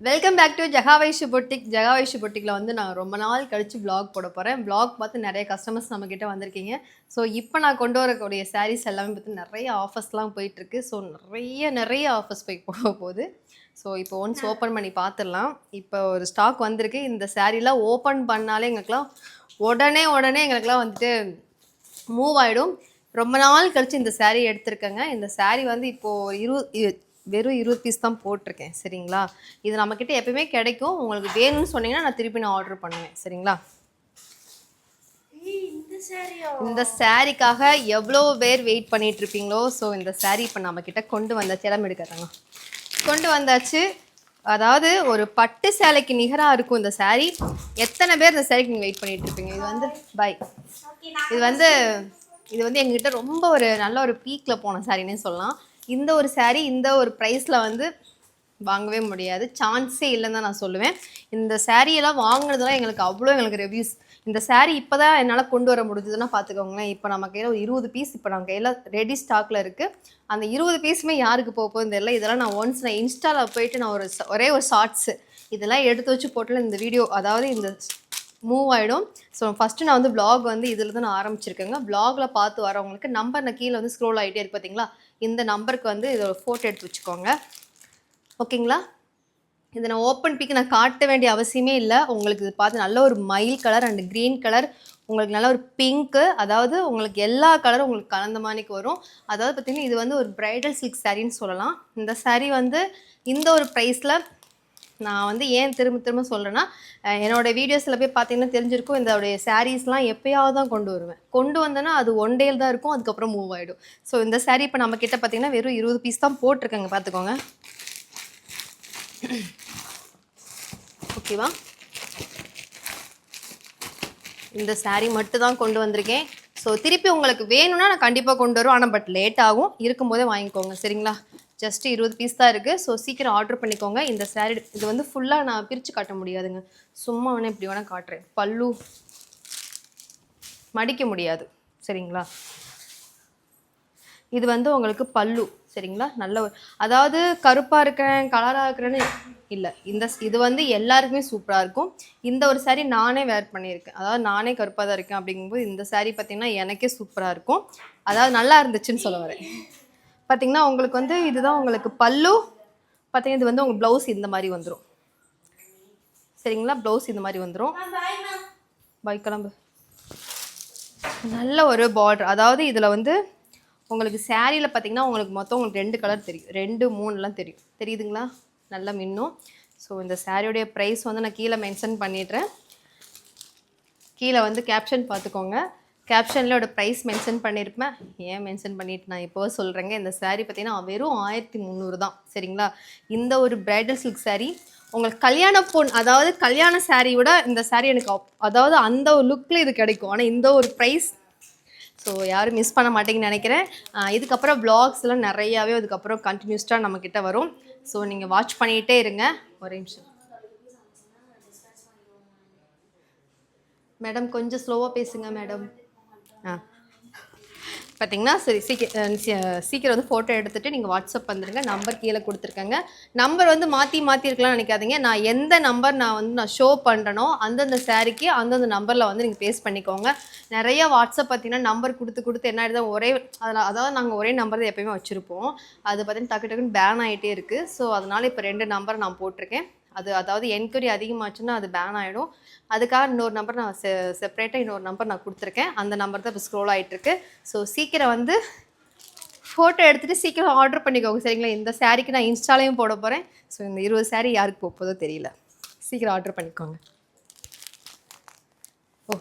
Welcome back to Jegavaishu boutique Jegavaishu பொட்டிக்கில் வந்து நான் ரொம்ப நாள் கழித்து vlog போட போகிறேன் vlog பார்த்து நிறைய கஸ்டமர்ஸ் நம்மக்கிட்ட வந்திருக்கீங்க. ஸோ இப்போ நான் கொண்டு வரக்கூடிய சாரீஸ் எல்லாமே பார்த்து நிறைய ஆஃபர்ஸ்லாம் போயிட்டுருக்கு. ஸோ நிறைய நிறைய ஆஃபர்ஸ் போய் போக போகுது. ஸோ இப்போ ஒன்ஸ் ஓப்பன் பண்ணி பார்த்துடலாம். இப்போ ஒரு ஸ்டாக் வந்திருக்கு. இந்த சாரீலாம் ஓப்பன் பண்ணாலே எங்களுக்குலாம் உடனே உடனே எங்களுக்குலாம் வந்துட்டு மூவ் ஆகிடும் ரொம்ப நாள் கழிச்சு இந்த saree எடுத்திருக்கேங்க. இந்த saree வந்து இப்போது இரு வெறும் இருபது பீஸ் தான் போட்டிருக்கேன் சரிங்களா? இது நம்மக்கிட்ட எப்பயுமே கிடைக்கும். உங்களுக்கு வேணும்னு சொன்னீங்கன்னா நான் திருப்பி நான் ஆர்டர் பண்ணுவேன் சரிங்களா? இந்த சாரீக்காக எவ்வளோ பேர் வெயிட் பண்ணிட்டு இருப்பீங்களோ ஸோ இந்த saree இப்போ நம்மக்கிட்ட கொண்டு வந்தாச்சு. இடம் எடுக்காதாங்க கொண்டு வந்தாச்சு. அதாவது ஒரு பட்டு சேலைக்கு நிகராக இருக்கும் இந்த saree. எத்தனை பேர் இந்த சாரிக்கு நீங்கள் வெயிட் பண்ணிட்டு இருப்பீங்க இது வந்து பை இது வந்து இது வந்து எங்ககிட்ட ரொம்ப ஒரு நல்ல ஒரு பீக்கில் போன சாரின்னே சொல்லலாம். இந்த ஒரு saree இந்த ஒரு ப்ரைஸில் வந்து வாங்கவே முடியாது. சான்ஸே இல்லைன்னு தான் நான் சொல்லுவேன். இந்த saree எல்லாம் எங்களுக்கு அவ்வளோ எங்களுக்கு ரிவ்யூஸ் இந்த சேரீ இப்போ தான் என்னால் கொண்டு வர முடிஞ்சதுன்னா பார்த்துக்கோங்களேன் இப்போ நம்ம கையில் ஒரு இருபது பீஸ் இப்போ நம்ம கையில் ரெடி ஸ்டாக்கில் இருக்குது அந்த இருபது பீஸுமே யாருக்கு போக போகுதுன்னு தெரியல. இதெல்லாம் நான் ஒன்ஸ் நான் இன்ஸ்டாவில் போயிட்டு நான் ஒரு ஒரே ஒரு ஷார்ட்ஸு இதெல்லாம் எடுத்து வச்சு போட்டாலும் இந்த வீடியோ அதாவது இந்த மூவ் ஆகிடும் ஸோ ஃபஸ்ட்டு நான் வந்து பிளாக் வந்து இதில் தான் நான் ஆரம்பிச்சிருக்கேங்க. பிளாகில் பார்த்து வரவங்களுக்கு நம்பர் நான் கீழே வந்து ஸ்க்ரோல் ஆகிட்டே இருக்கு பார்த்தீங்களா இந்த நம்பருக்கு வந்து இதோட ஃபோட்டோ எடுத்து வச்சுக்கோங்க. ஓகேங்களா? இதை நான் ஓப்பன் பிக் நான் காட்ட வேண்டிய அவசியமே இல்லை. உங்களுக்கு இது பார்த்து நல்ல ஒரு மயில் கலர் அண்ட் க்ரீன் கலர் உங்களுக்கு நல்ல ஒரு பிங்க்கு அதாவது உங்களுக்கு எல்லா கலரும் உங்களுக்கு கலந்த மாதிரிக்கு வரும். அதாவது பார்த்தீங்கன்னா இது வந்து ஒரு ப்ரைடல் சில்க் சாரின்னு சொல்லலாம். இந்த saree வந்து இந்த ஒரு ப்ரைஸில் நான் வந்து ஏன் திரும்ப திரும்ப சொல்கிறேன்னா என்னோட வீடியோஸில் போய் பார்த்தீங்கன்னா தெரிஞ்சிருக்கும் இதோடைய சாரீஸ்லாம் எப்பயாவது தான் கொண்டு வருவேன். கொண்டு வந்தேன்னா அது ஒன் டேல் தான் இருக்கும் அதுக்கப்புறம் மூவ் ஆகிடும் ஸோ இந்த saree இப்போ நம்ம கிட்ட பார்த்தீங்கன்னா வெறும் இருபது பீஸ் தான் போட்டிருக்கேங்க பார்த்துக்கோங்க ஓகேவா இந்த saree மட்டும் தான் கொண்டு வந்திருக்கேன். ஸோ திருப்பி உங்களுக்கு வேணும்னா நான் கண்டிப்பாக கொண்டு வருவேன் ஆனால் பட் லேட் ஆகும். இருக்கும்போதே வாங்கிக்கோங்க சரிங்களா? ஜஸ்ட் இருபது பீஸ் தான் இருக்குது ஸோ சீக்கிரம் ஆர்டர் பண்ணிக்கோங்க. இந்த சேரீ இது வந்து ஃபுல்லாக நான் பிரித்து காட்ட முடியாதுங்க. சும்மா வேணால் இப்படி வேணால் காட்டுறேன். பல்லு மடிக்க முடியாது. சரிங்களா? இது வந்து உங்களுக்கு பல்லு. சரிங்களா? நல்ல ஒரு அதாவது கருப்பாக இருக்கிறேன் கலராக இருக்கிறேன்னு இல்லை. இந்த இது வந்து எல்லாருக்குமே சூப்பராக இருக்கும். இந்த ஒரு சாரீ நானே வேர் பண்ணியிருக்கேன். அதாவது நானே கருப்பாக தான் இருக்கேன் அப்படிங்கும்போது இந்த சாரீ பார்த்தீங்கன்னா எனக்கே சூப்பராக இருக்கும். அதாவது நல்லா இருந்துச்சுன்னு சொல்ல வரேன். பார்த்தீங்கன்னா உங்களுக்கு வந்து இதுதான் உங்களுக்கு பல்லு பார்த்தீங்கன்னா இது வந்து உங்கள் ப்ளவுஸ் இந்த மாதிரி வந்துடும் சரிங்களா? ப்ளவுஸ் இந்த மாதிரி வந்துடும் பாய் கிளம்பு. நல்ல ஒரு பார்டர் அதாவது இதில் வந்து உங்களுக்கு சேரீயில் பார்த்தீங்கன்னா உங்களுக்கு மொத்தம் உங்களுக்கு ரெண்டு கலர் தெரியும். ரெண்டு மூணுலாம் தெரியும். தெரியுதுங்களா? நல்லா மின்னும். ஸோ இந்த சாரியோடைய ப்ரைஸ் வந்து நான் கீழே மென்ஷன் பண்ணிடுறேன். கீழே வந்து கேப்ஷன் பார்த்துக்கோங்க. கேப்ஷனில் ஒரு ப்ரைஸ் மென்ஷன் பண்ணியிருப்பேன் ஏன் மென்ஷன் பண்ணிட்டு நான் இப்போ சொல்கிறேங்க இந்த சாரீ பார்த்தீங்கன்னா வெறும் ஆயிரத்தி முந்நூறு தான். சரிங்களா? இந்த ஒரு பிரைடல் சில்க் சாரீ உங்களுக்கு கல்யாண பொன் அதாவது கல்யாண சாரீ விட இந்த சாரீ எனக்கு அப்- அதாவது அந்த ஒரு லுக்கில் இது கிடைக்கும். ஆனால் இந்த ஒரு ப்ரைஸ் ஸோ யாரும் மிஸ் பண்ண மாட்டேங்கன்னு நினைக்கிறேன். இதுக்கப்புறம் ப்ளாக்ஸ்லாம் நிறையாவே அதுக்கப்புறம் கண்டினியூஸ்டாக நம்மக்கிட்ட வரும். ஸோ நீங்கள் வாட்ச் பண்ணிகிட்டே இருங்க. ஒரே நிமிஷம். மேடம் கொஞ்சம் ஸ்லோவாக பேசுங்க மேடம் ஆ. பார்த்தீங்கன்னா சரி சீக்கிரம் சீக்கிரம் வந்து ஃபோட்டோ எடுத்துகிட்டு நீங்கள் வாட்ஸ்அப் வந்துடுங்க நம்பர் கீழே கொடுத்துருக்கேங்க. நம்பர் வந்து மாற்றி மாற்றிருக்கலாம்னு நினைக்காதீங்க. நான் எந்த நம்பர் நான் வந்து நான் ஷோ பண்ணுறனோ அந்தந்த சாரிக்கு அந்தந்த நம்பரில் வந்து நீங்கள் பேஸ் பண்ணிக்கோங்க. நிறைய வாட்ஸ்அப் பார்த்தீங்கன்னா நம்பர் கொடுத்து கொடுத்து என்ன ஆகிடுது ஒரே அதில் அதாவது நாங்கள் ஒரே நம்பர் தான் எப்பயுமே வச்சுருப்போம். அது பார்த்தீங்கன்னா டக்கு டக்குன்னு பேன் ஆகிட்டே இருக்குது ஸோ அதனால் இப்போ ரெண்டு நம்பர் நான் போட்டிருக்கேன். அது அதாவது என்கொயரி அதிகமாச்சுன்னா அது பேன் ஆகிடும் அதுக்காக இன்னொரு நம்பர் நான் செ செப்பரேட்டாக இன்னொரு நம்பர் நான் கொடுத்துருக்கேன். அந்த நம்பர் தான் இப்போ ஸ்க்ரோல் ஆகிட்டுருக்கு ஸோ சீக்கிரம் வந்து ஃபோட்டோ எடுத்துகிட்டு சீக்கிரம் ஆர்டர் பண்ணிக்கோங்க. சரிங்களா? இந்த சாரீக்கு நான் இன்ஸ்டாலையும் போட போகிறேன் ஸோ இந்த இருபது சாரீ யாருக்கு போக போதோ தெரியல. சீக்கிரம் ஆர்டர் பண்ணிக்கோங்க. ஓ.